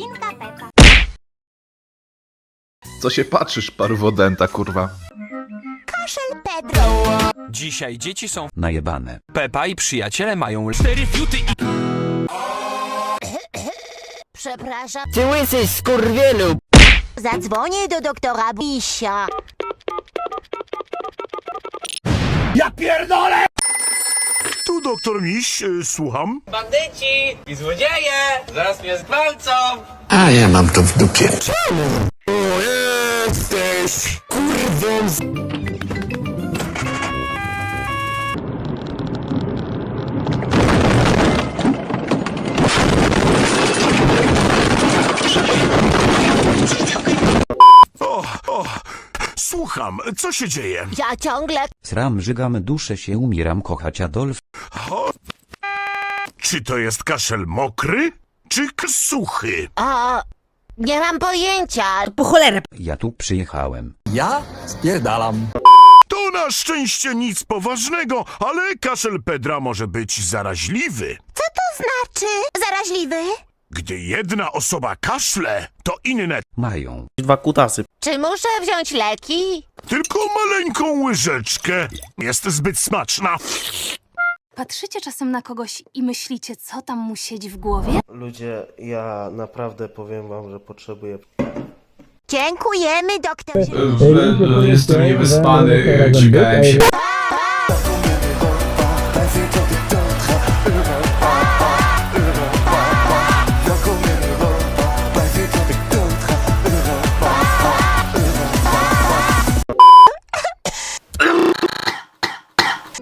Świnka Pepa. Co się patrzysz, parwodenta, kurwa? Kaszel Pedro. Dzisiaj dzieci są najebane. Pepa i przyjaciele mają cztery fiuty i... Przepraszam. Ty łysy skurwielu! Zadzwonię do doktora Bisia. Ja pierdolę! Doktor Miś, y, słucham. Bandyci i złodzieje! Zaraz mnie zgwałcą! A ja mam to w dupie. O, jesteś kurwą z... O, o, słucham, co się dzieje? Ja ciągle... Sram żygam duszę się umieram kochać Adolf. Czy to jest kaszel mokry, czy k- suchy? O, nie mam pojęcia. Po cholerę! Ja tu przyjechałem. Ja spierdalam. To na szczęście nic poważnego, ale kaszel Pedra może być zaraźliwy. Co to znaczy? Zaraźliwy? Gdy jedna osoba kaszle, to inne Mają. Dwa kutasy. Czy muszę wziąć leki? tylko maleńką łyżeczkę. Jest zbyt smaczna. Patrzycie czasem na kogoś i myślicie, co tam mu siedzi w głowie? Ludzie, ja naprawdę powiem wam, że potrzebuję Dziękujemy, doktorze. Jestem niewyspany, dźgałem się.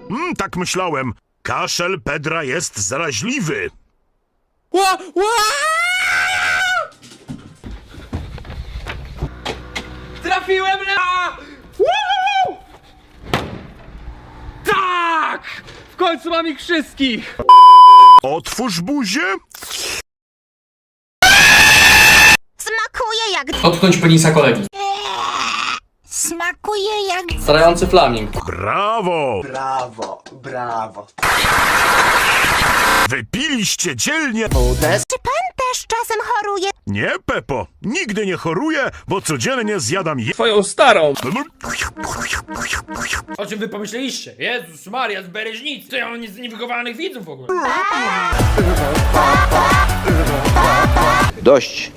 Mm, tak myślałem. Kaszel Pedra jest zaraźliwy. Trafiłem na... Woo! Tak! W końcu mam ich wszystkich! Otwórz buzię. Smakuje jak... Dotknąć penisa kolegi. Smakuje jak... Starający flaming. Brawo! Brawo, brawo. Wypiliście dzielnie. Czy pan też czasem choruje? Nie, Pepo, nigdy nie choruję, bo codziennie zjadam je... Twoją starą! O czym wy pomyśleliście? Jezus Maria, z Bereżnicy! To ja mam nie- niewychowanych widzów w ogóle. Dość.